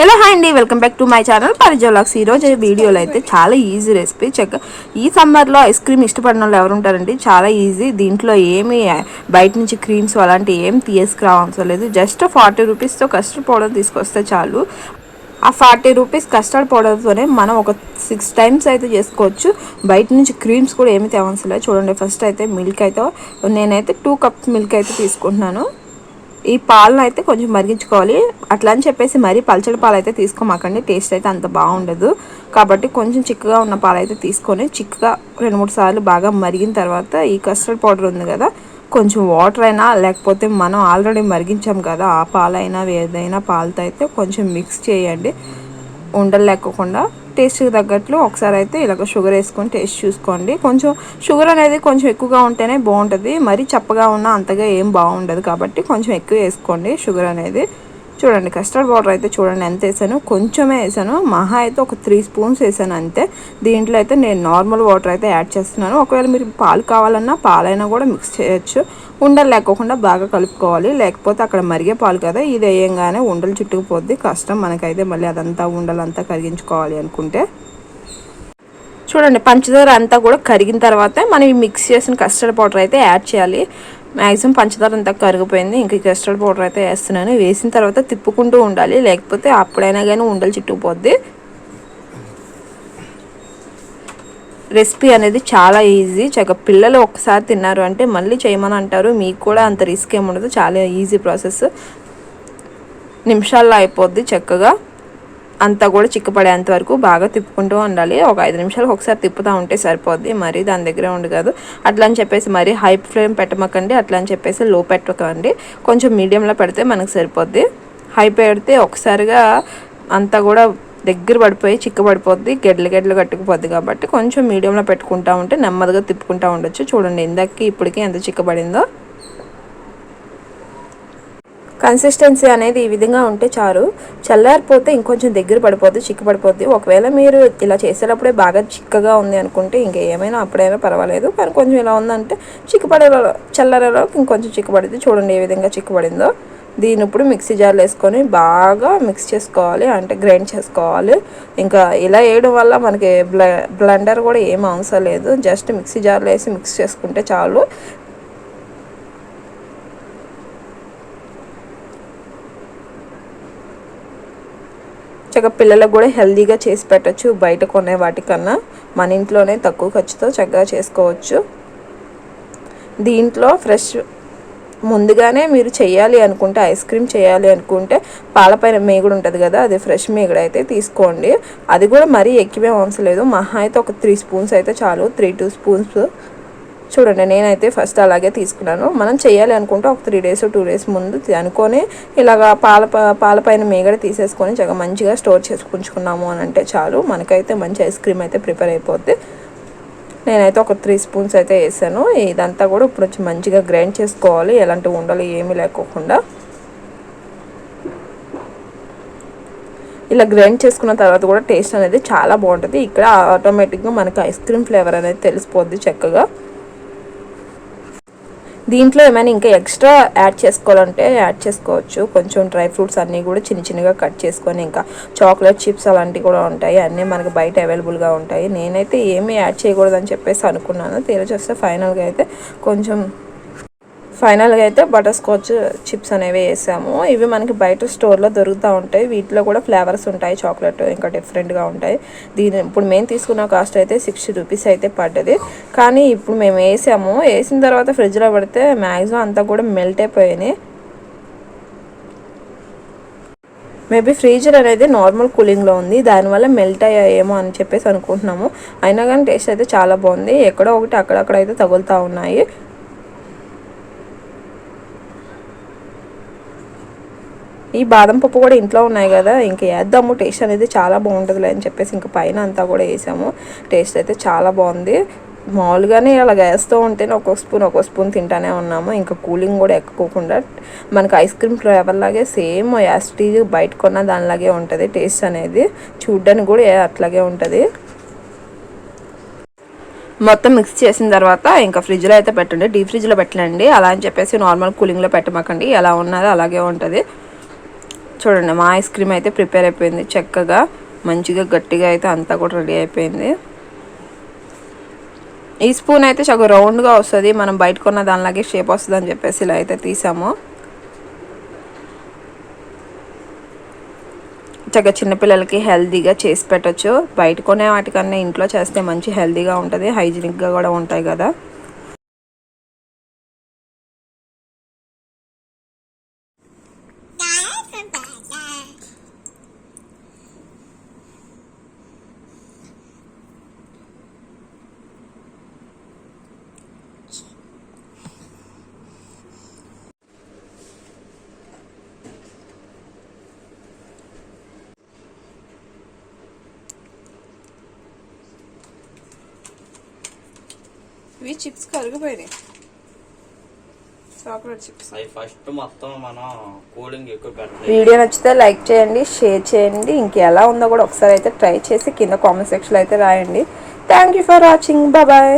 Hello hi అండి. Welcome back to my channel పరిజోలాక్స్ ఈరోజు వీడియోలో అయితే చాలా ఈజీ రెసిపీ చెక్ ఈ సమ్మర్లో ఐస్ క్రీమ్ ఇష్టపడిన వాళ్ళు ఎవరు ఉంటారండి? చాలా ఈజీ దీంట్లో ఏమి బయట నుంచి క్రీమ్స్ అలాంటి ఏం తీసుకురావాల్సిన లేదు జస్ట్ ఫార్టీ రూపీస్తో కస్టర్డ్ పౌడర్ తీసుకొస్తే చాలు. ఆ ఫార్టీ రూపీస్ కస్టర్డ్ పౌడర్తోనే మనం ఒక సిక్స్ టైమ్స్ అయితే చేసుకోవచ్చు. బయట నుంచి క్రీమ్స్ కూడా ఏమి తేవసరం చూడండి ఫస్ట్ అయితే మిల్క్ అయితే నేనైతే టూ కప్స్ మిల్క్ అయితే తీసుకుంటున్నాను. ఈ పాలను అయితే కొంచెం మరిగించుకోవాలి. అట్లా అని చెప్పేసి మరీ పల్చడి పాలు అయితే తీసుకోమాకండి. టేస్ట్ అయితే అంత బాగుండదు. కాబట్టి కొంచెం చిక్కగా ఉన్న పాలు అయితే తీసుకొని చిక్కగా రెండు మూడు సార్లు బాగా మరిగిన తర్వాత ఈ కస్టర్డ్ పౌడర్ ఉంది కదా కొంచెం వాటర్ అయినా లేకపోతే మనం ఆల్రెడీ మరిగించాం కదా ఆ పాలైనా ఏదైనా పాలతో అయితే కొంచెం మిక్స్ చేయండి. ఉండలేకోకుండా టేస్ట్కి తగ్గట్లు ఒకసారి అయితే ఇలాగ షుగర్ వేసుకొని టేస్ట్ చూసుకోండి. కొంచెం షుగర్ అనేది కొంచెం ఎక్కువగా ఉంటేనే బాగుంటుంది. మరీ చప్పగా ఉన్నా అంతగా ఏం బాగుండదు కాబట్టి కొంచెం ఎక్కువ వేసుకోండి. షుగర్ అనేది చూడండి కస్టర్డ్ పౌడర్ అయితే చూడండి ఎంత వేసాను. కొంచెమే వేసాను. మహా అయితే ఒక త్రీ స్పూన్స్ వేసాను అంతే. దీంట్లో అయితే నేను నార్మల్ వాటర్ అయితే యాడ్ చేస్తున్నాను. ఒకవేళ మీరు పాలు కావాలన్నా పాలైనా కూడా మిక్స్ చేయొచ్చు. ఉండలు లేకోకుండా బాగా కలుపుకోవాలి. లేకపోతే అక్కడ మరిగే పాలు కదా ఇది వేయంగానే ఉండలు చుట్టుకుపోద్ది. కష్టం మనకైతే మళ్ళీ అదంతా ఉండలంతా కరిగించుకోవాలి అనుకుంటే. చూడండి పంచదార అంతా కూడా కరిగిన తర్వాత మనం ఈ మిక్స్ చేసిన కస్టర్డ్ పౌడర్ అయితే యాడ్ చేయాలి. మ్యాక్సిమం పంచదార అంతా కరిగిపోయింది. ఇంక కస్టర్డ్ పౌడర్ అయితే వేస్తున్నాను. వేసిన తర్వాత తిప్పుకుంటూ ఉండాలి. లేకపోతే అప్పుడైనా కానీ ఉండలు చుట్టుకుపోద్ది. రెసిపీ అనేది చాలా ఈజీ. చక్క పిల్లలు ఒకసారి తిన్నారు అంటే మళ్ళీ చేయమని అంటారు. మీకు కూడా అంత రిస్క్ ఏమి ఉండదు. చాలా ఈజీ ప్రాసెస్. నిమిషాల్లో అయిపోద్ది చక్కగా. అంతా కూడా చిక్కపడేంత వరకు బాగా తిప్పుకుంటూ ఉండాలి. ఒక ఐదు నిమిషాలు ఒకసారి తిప్పుతూ ఉంటే సరిపోద్ది. మరి దాని దగ్గర ఉండదు కాదు. అట్లా అని చెప్పేసి మరి హై ఫ్లేమ్ పెట్టమకండి. అట్లా అని చెప్పేసి లో పెట్టకండి. కొంచెం మీడియంలో పెడితే మనకు సరిపోద్ది. హై పెడితే ఒకసారిగా అంతా కూడా దగ్గర పడిపోయి చిక్కబడిపోద్ది గెడ్లు గెడ్లు కట్టుకుపోద్ది కాబట్టి కొంచెం మీడియంలో పెట్టుకుంటా ఉంటే నెమ్మదిగా తిప్పుకుంటూ ఉండొచ్చు. చూడండి ఇందాక ఇప్పటికీ ఎంత చిక్కబడిందో కన్సిస్టెన్సీ అనేది ఈ విధంగా ఉంటే చాలు. చల్లారిపోతే ఇంకొంచెం దగ్గర పడిపోద్ది చిక్కు పడిపోద్ది ఒకవేళ మీరు ఇలా చేసేటప్పుడే బాగా చిక్కగా ఉంది అనుకుంటే ఇంకా ఏమైనా అప్పుడైనా పర్వాలేదు. కానీ కొంచెం ఇలా ఉందంటే చిక్కుపడే చల్లారలో ఇంకొంచెం చిక్కుపడింది చూడండి ఏ విధంగా చిక్కుపడిందో. దీని ఇప్పుడు మిక్సీ జార్లో వేసుకొని బాగా మిక్స్ చేసుకోవాలి. అంటే గ్రైండ్ చేసుకోవాలి. ఇంకా ఇలా వేయడం వల్ల మనకి బ్ల బ్లెండర్ కూడా ఏం అవసరం లేదు. జస్ట్ మిక్సీ జార్లో వేసి మిక్స్ చేసుకుంటే చాలు. చక్కగా పిల్లలకు కూడా హెల్తీగా చేసి పెట్టచ్చు బయట కొనే వాటికన్నా. మన ఇంట్లోనే తక్కువ ఖర్చుతో చక్కగా చేసుకోవచ్చు. దీంట్లో ఫ్రెష్ ముందుగానే మీరు చేయాలి అనుకుంటే ఐస్ క్రీమ్ చేయాలి అనుకుంటే పాలపైన మేగుడు ఉంటుంది కదా అది ఫ్రెష్ మేగుడు అయితే తీసుకోండి. అది కూడా మరీ ఎక్కువే అవసరం లేదు. మహా అయితే ఒక త్రీ స్పూన్స్ అయితే చాలు. త్రీ టూ స్పూన్స్ చూడండి నేనైతే ఫస్ట్ అలాగే తీసుకున్నాను. మనం చేయాలి అనుకుంటే ఒక త్రీ డేస్ టూ డేస్ ముందు అనుకొని ఇలాగ పాల పాలపైన మేగడ తీసేసుకొని చక్కగా మంచిగా స్టోర్ చేసుకుంచుకున్నాము అని అంటే చాలు. మనకైతే మంచి ఐస్ క్రీమ్ అయితే ప్రిపేర్ అయిపోద్ది. నేనైతే ఒక త్రీ స్పూన్స్ అయితే వేసాను. ఇదంతా కూడా ఇప్పుడు వచ్చి మంచిగా గ్రైండ్ చేసుకోవాలి. ఎలాంటి ఉండలు ఏమీ లేకోకుండా. ఇలా గ్రైండ్ చేసుకున్న తర్వాత కూడా టేస్ట్ అనేది చాలా బాగుంటుంది. ఇక్కడ ఆటోమేటిక్గా మనకి ఐస్ క్రీమ్ ఫ్లేవర్ అనేది తెలిసిపోద్ది చక్కగా. దీంట్లో ఏమైనా ఇంకా ఎక్స్ట్రా యాడ్ చేసుకోవాలంటే యాడ్ చేసుకోవచ్చు. కొంచెం డ్రై ఫ్రూట్స్ అన్నీ కూడా చిన్న చిన్నగా కట్ చేసుకొని ఇంకా చాక్లెట్ చిప్స్ అలాంటివి కూడా ఉంటాయి. అన్నీ మనకి బయట అవైలబుల్గా ఉంటాయి. నేనైతే ఏమీ యాడ్ చేయకూడదని చెప్పేసి అనుకున్నాను. తీరా చూస్తే ఫైనల్గా అయితే కొంచెం ఫైనల్గా అయితే బటర్ స్కాచ్ చిప్స్ అనేవి వేసాము. ఇవి మనకి బయట స్టోర్లో దొరుకుతూ ఉంటాయి. వీటిలో కూడా ఫ్లేవర్స్ ఉంటాయి. చాక్లెట్ ఇంకా డిఫరెంట్గా ఉంటాయి. దీని ఇప్పుడు మేము తీసుకున్న కాస్ట్ అయితే సిక్స్టీ రూపీస్ అయితే పడ్డది. కానీ ఇప్పుడు మేము వేసాము. వేసిన తర్వాత ఫ్రిడ్జ్లో పెడితే మ్యాక్సిమం అంతా కూడా మెల్ట్ అయిపోయినాయి మేబీ ఫ్రీజర్ అనేది నార్మల్ కూలింగ్లో ఉంది. దానివల్ల మెల్ట్ అయ్యాయేమో అని చెప్పేసి అనుకుంటున్నాము. అయినా కానీ టేస్ట్ అయితే చాలా బాగుంది. ఎక్కడో ఒకటి అక్కడక్కడ అయితే తగులుతూ ఉన్నాయి. ఈ బాదం పప్పు కూడా ఇంట్లో ఉన్నాయి కదా ఇంక వేద్దాము. టేస్ట్ అనేది చాలా బాగుంటుంది అని చెప్పేసి ఇంక పైన అంతా కూడా వేసాము. టేస్ట్ అయితే చాలా బాగుంది. మామూలుగానే అలా వేస్తూ ఉంటేనే ఒక్కొక్క స్పూన్ ఒక్కొక్క స్పూన్ తింటానే ఉన్నాము. ఇంకా కూలింగ్ కూడా ఎక్కకోకుండా మనకి ఐస్ క్రీమ్ ఫ్లేవర్లాగే సేమ్ యాసిటీ బయట కొన్న దానిలాగే ఉంటుంది. టేస్ట్ అనేది చూడ్డానికి కూడా అట్లాగే ఉంటుంది. మొత్తం మిక్స్ చేసిన తర్వాత ఇంకా ఫ్రిడ్జ్లో అయితే పెట్టండి. డీప్ ఫ్రిడ్జ్లో పెట్టండి. అలా అని చెప్పేసి నార్మల్ కూలింగ్లో పెట్టమాకండి. ఎలా ఉన్నదో అలాగే ఉంటుంది. చూడండి మా ఐస్ క్రీమ్ అయితే ప్రిపేర్ అయిపోయింది. చక్కగా మంచిగా గట్టిగా అయితే అంతా కూడా రెడీ అయిపోయింది. ఈ స్పూన్ అయితే చక్కగా రౌండ్గా వస్తుంది. మనం బయట కొన్న దానిలాగే షేప్ వస్తుంది అని చెప్పేసి ఇలా అయితే తీసాము. చక్కగా చిన్నపిల్లలకి హెల్తీగా చేసి పెట్టచ్చు. బయట కొనే వాటికన్నా ఇంట్లో చేస్తే మంచి హెల్తీగా ఉంటుంది. హైజీనిక్గా కూడా ఉంటాయి కదా. ఇవి చిప్స్ కరిగిపోయినాయి. Chocolate chips. అవి ఫస్ట్ మొత్తం మనం కూలింగ్ ఎక్కువ పెట్టలేదు. వీడియో నచ్చితే లైక్ చేయండి షేర్ చేయండి. ఇంకెలా ఉందో కూడా ఒకసారి అయితే ట్రై చేసి కింద కామెంట్ సెక్షన్లో అయితే రాయండి. Thank you for watching. Bye